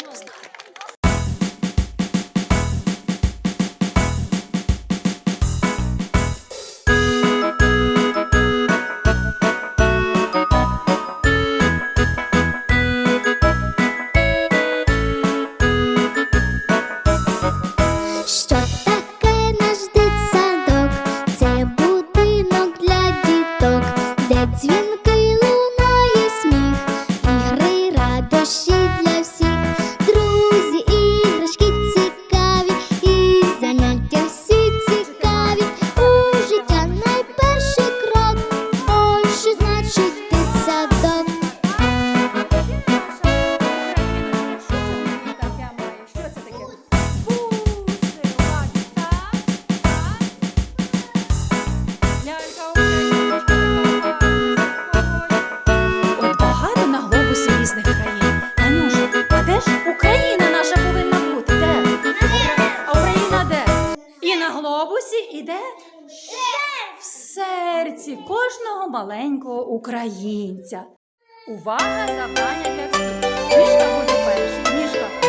Yes. серці кожного маленького українця. Увага завдання для всіх. Ніжка буде першою. Ніжка.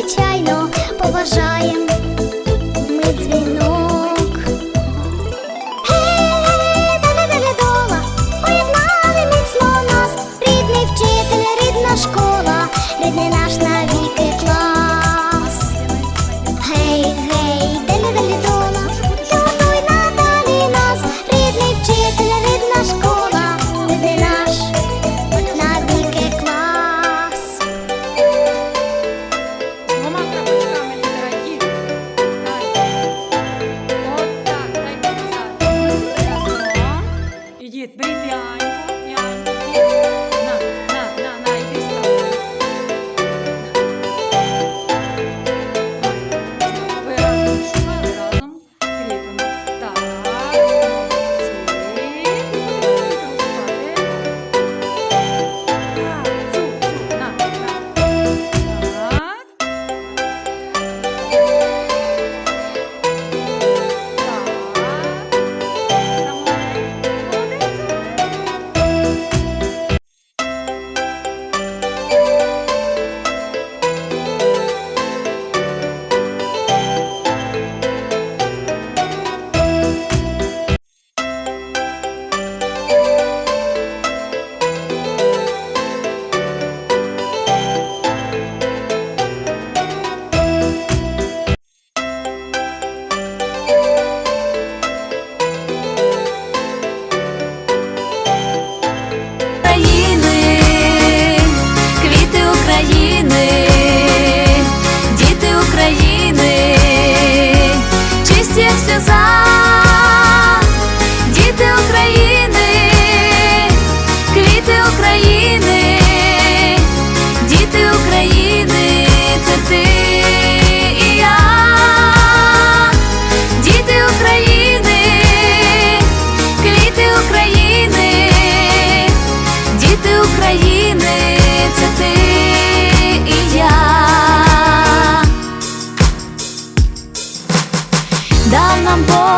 звичайно поважаєм. всех слезах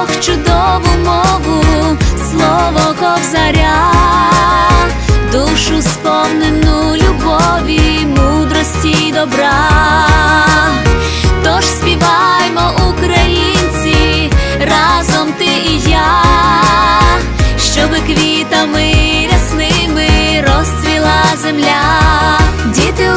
Бог чудову мову, слово ковзаря, душу сповнену любові, мудрості й добра. Тож співаймо, українці, разом ти і я, щоби квітами рясними розцвіла земля, діти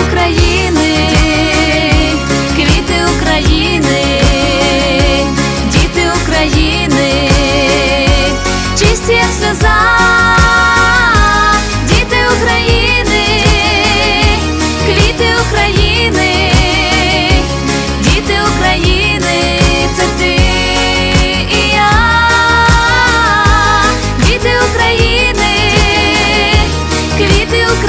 still